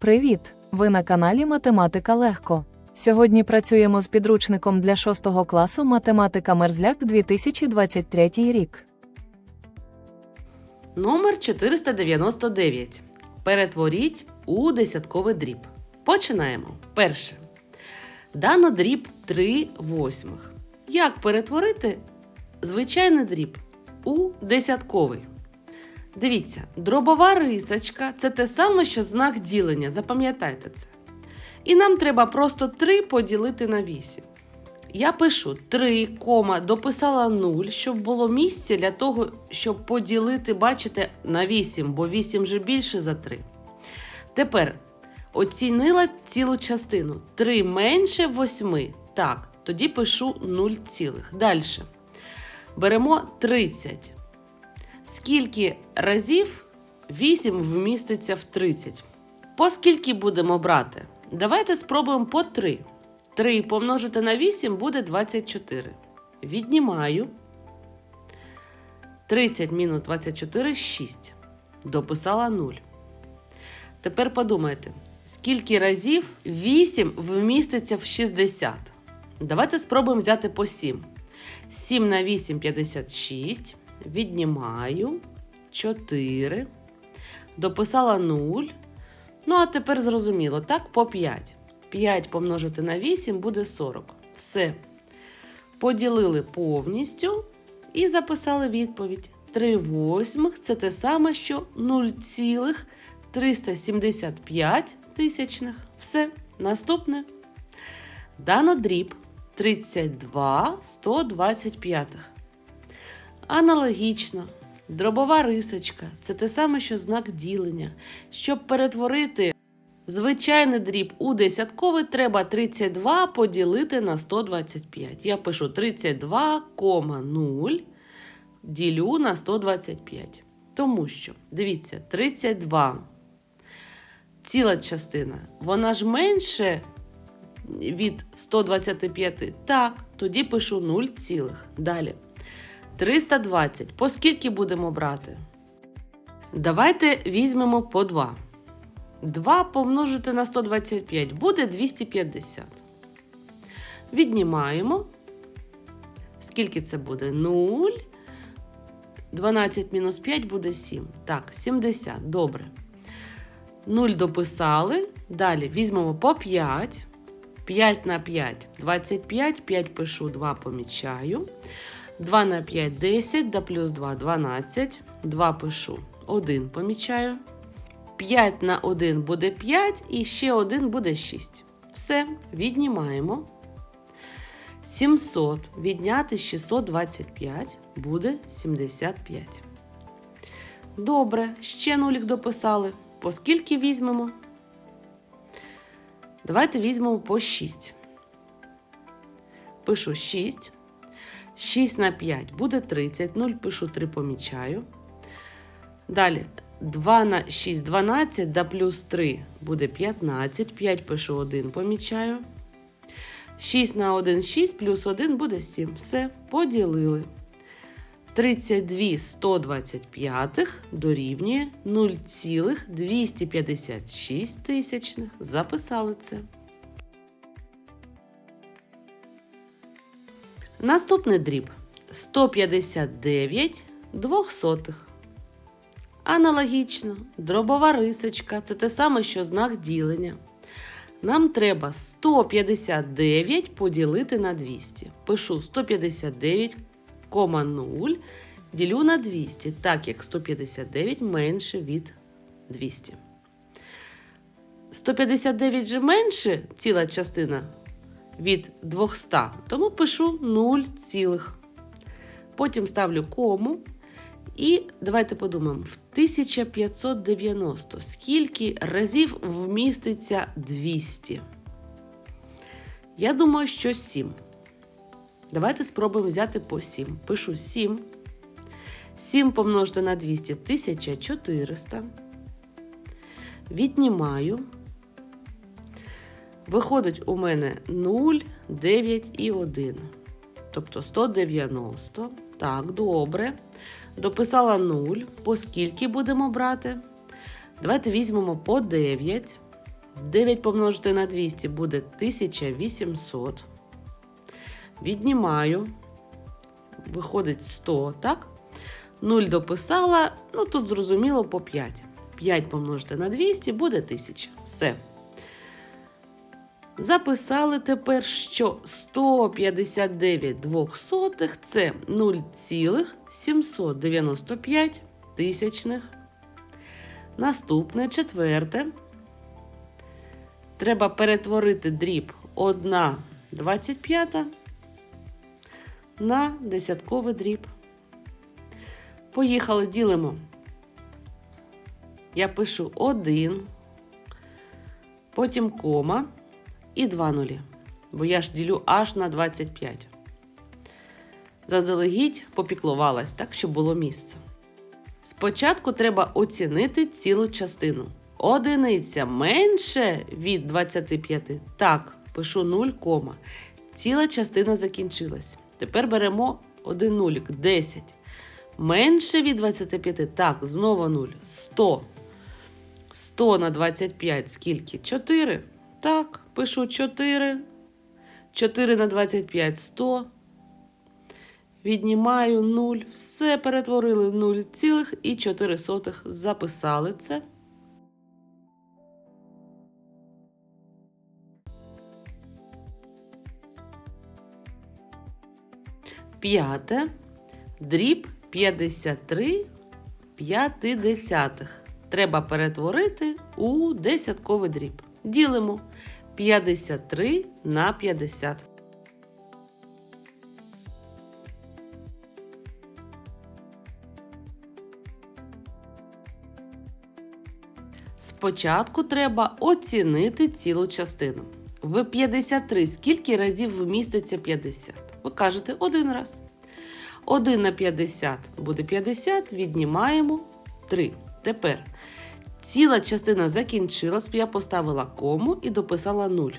Привіт! Ви на каналі Математика Легко. Сьогодні працюємо з підручником для 6 класу Математика Мерзляк 2023 рік. Номер 499. Перетворіть у десятковий дріб. Починаємо. Перше. Дано дріб 3 восьмих. Як перетворити звичайний дріб у десятковий? Дивіться, дробова рисочка це те саме, що знак ділення. Запам'ятайте це. І нам треба просто 3 поділити на 8. Я пишу 3, кома, дописала 0, щоб було місце для того, щоб поділити, бачите, на 8, бо 8 вже більше за 3. Тепер оцінила цілу частину. 3 менше 8. Так, тоді пишу 0 цілих. Далі. Беремо 30. Скільки разів 8 вміститься в 30? По скільки будемо брати? Давайте спробуємо по 3. 3 помножити на 8 буде 24. Віднімаю. 30 мінус 24 6. Дописала 0. Тепер подумайте, скільки разів 8 вміститься в 60. Давайте спробуємо взяти по 7. 7 на 8 56. Віднімаю 4. Дописала 0. Ну, а тепер зрозуміло, так, по 5. 5 помножити на 8 буде 40. Все. Поділили повністю і записали відповідь. 3 восьмих це те саме, що 0,375 тисячних. Все. Наступне. Дано дріб 32 125. Аналогічно. Дробова рисочка це те саме, що знак ділення. Щоб перетворити звичайний дріб у десятковий, треба 32 поділити на 125. Я пишу 32,0 ділю на 125. Тому що, дивіться, 32 ціла частина, вона ж менше від 125. Так, тоді пишу 0 цілих. Далі. 320. По скільки будемо брати? Давайте візьмемо по 2. 2 помножити на 125 буде 250. Віднімаємо. Скільки це буде? 0. 12 мінус 5 буде 7. Так, 70. Добре. 0 дописали. Далі візьмемо по 5. 5 на 5 25. 5 пишу, 2 помічаю. 2 на 5 10, да плюс 2 12. 2 пишу, 1 помічаю. 5 на 1 буде 5 і ще 1 буде 6. Все, віднімаємо. 700 відняти 625 буде 75. Добре, ще нулік дописали. По скільки візьмемо? Давайте візьмемо по 6. Пишу 6. 6 на 5 буде 30. 0 пишу 3 помічаю. Далі 2 на 6 12, да плюс 3 буде 15. 5 пишу 1 помічаю. 6 на 1 6 плюс 1 буде 7. Все, поділили. 32 125 дорівнює 0,256 тисячних. Записали це. Наступний дріб 159 двохсотих. Аналогічно, дробова рисочка це те саме, що знак ділення. Нам треба 159 поділити на 200. Пишу 159,0 ділю на 200, так як 159 менше від 200. 159 же менше ціла частина від 200, тому пишу 0 цілих. Потім ставлю кому. І давайте подумаємо: в 1590 скільки разів вміститься 200? Я думаю, що 7. Давайте спробуємо взяти по 7. Пишу 7. 7 помножити на 200 1400. Віднімаю. Виходить у мене 0, 9 і 1. Тобто 190. Так, добре. Дописала 0. По скільки будемо брати? Давайте візьмемо по 9. 9 помножити на 200 буде 1800. Віднімаю. Виходить 100, так? 0 дописала, ну тут зрозуміло по 5. 5 помножити на 200 буде 1000. Все. Записали тепер, що 159 двохсотих це 0,795 тисячних. Наступне четверте. Треба перетворити дріб 1 25 на десятковий дріб. Поїхали, ділимо. Я пишу 1, потім кома і 2 нулі, бо я ж ділю аж на 25. Заздалегідь попіклувалась так, щоб було місце. Спочатку треба оцінити цілу частину. Одиниця менше від 25. Так, пишу 0, кома. Ціла частина закінчилась. Тепер беремо один нулік 10. Менше від 25. Так, знову 0. 100. 100 на 25 скільки? 4. Так, пишу 4. 4 на 25 100. Віднімаю 0. Все перетворили в 0,4. Записали це. П'яте. Дріб 53 п'ятидесятих. Треба перетворити у десятковий дріб. Ділимо 53 на 50. Спочатку треба оцінити цілу частину. В 53 скільки разів вміститься 50? Ви кажете один раз. 1 на 50 буде 50, віднімаємо 3. Тепер ціла частина закінчилась, я поставила кому і дописала 0.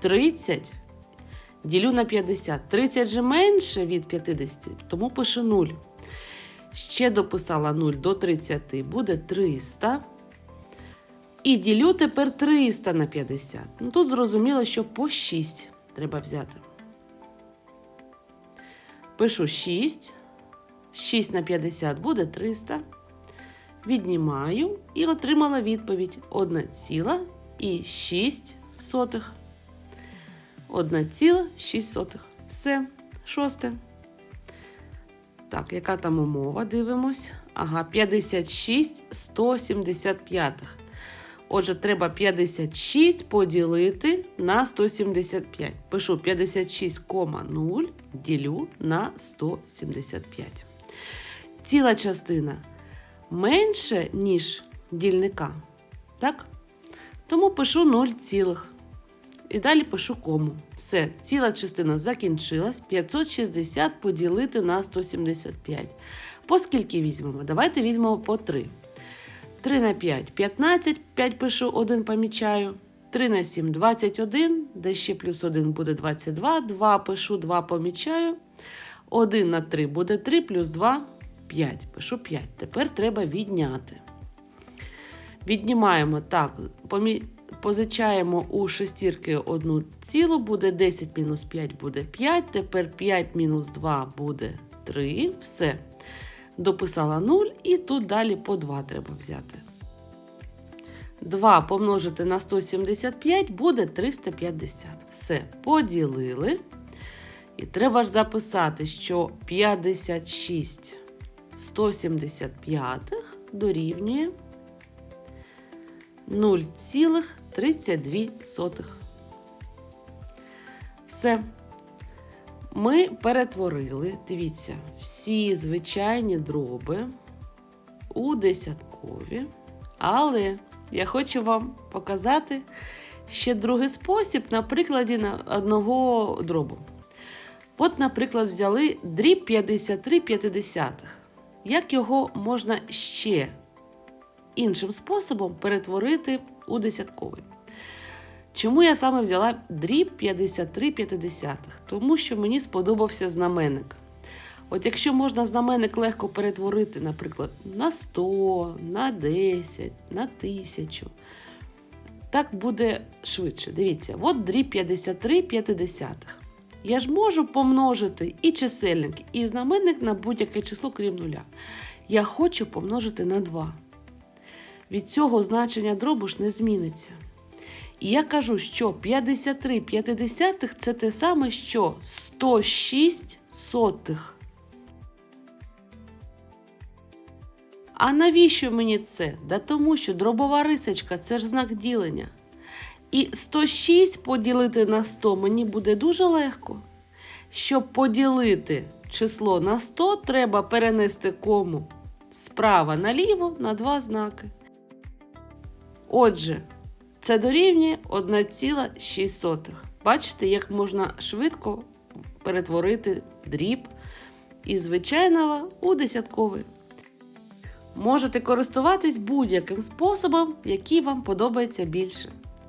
30 ділю на 50. 30 же менше від 50, тому пишу 0. Ще дописала 0 до 30, буде 300. І ділю тепер 300 на 50. Ну, тут зрозуміло, що по 6 треба взяти. Пишу 6. 6 на 50 буде 300. Віднімаю і отримала відповідь 1,6. 1,6. Все. Шосте. Так, яка там умова? Дивимось. Ага, 56 175. Отже, треба 56 поділити на 175. Пишу 56,0 ділю на 175. Ціла частина менше, ніж дільника. Так? Тому пишу 0 цілих. І далі пишу кому. Все, ціла частина закінчилась. 560 поділити на 175. По скільки візьмемо? Давайте візьмемо по 3. 3 на 5 15, 5 пишу, 1 помічаю. 3 на 7 21, де ще плюс 1 буде 22, 2 пишу, 2 помічаю. 1 на 3 буде 3, плюс 2 5. Пишу 5. Тепер треба відняти. Віднімаємо так, позичаємо у шестірки одну цілу, буде 10 мінус 5 буде 5. Тепер 5 мінус 2 буде 3. Все. Дописала 0 і тут далі по 2 треба взяти. 2 помножити на 175 буде 350. Все, поділили. І треба ж записати, що 56 175 дорівнює 0,32. Все. Ми перетворили, дивіться, всі звичайні дроби у десяткові, але я хочу вам показати ще другий спосіб на прикладі одного дробу. От, наприклад, взяли дріб 53 п'ятидесятих. Як його можна ще іншим способом перетворити у десятковий? Чому я саме взяла дріб 53 п'ятидесятих? Тому що мені сподобався знаменник. От якщо можна знаменник легко перетворити, наприклад, на 100, на 10, на 1000, так буде швидше. Дивіться, от дріб 53 п'ятидесятих. Я ж можу помножити і чисельник, і знаменник на будь-яке число, крім нуля. Я хочу помножити на 2. Від цього значення дробу ж не зміниться. І я кажу, що 53 п'ятидесятих це те саме, що 106 сотих. А навіщо мені це? Да тому що дробова рисочка це ж знак ділення. І 106 поділити на 100 мені буде дуже легко. Щоб поділити число на 100, треба перенести кому справа наліво на два знаки. Отже, це дорівнює 1,6. Бачите, як можна швидко перетворити дріб із звичайного у десятковий. Можете користуватись будь-яким способом, який вам подобається більше.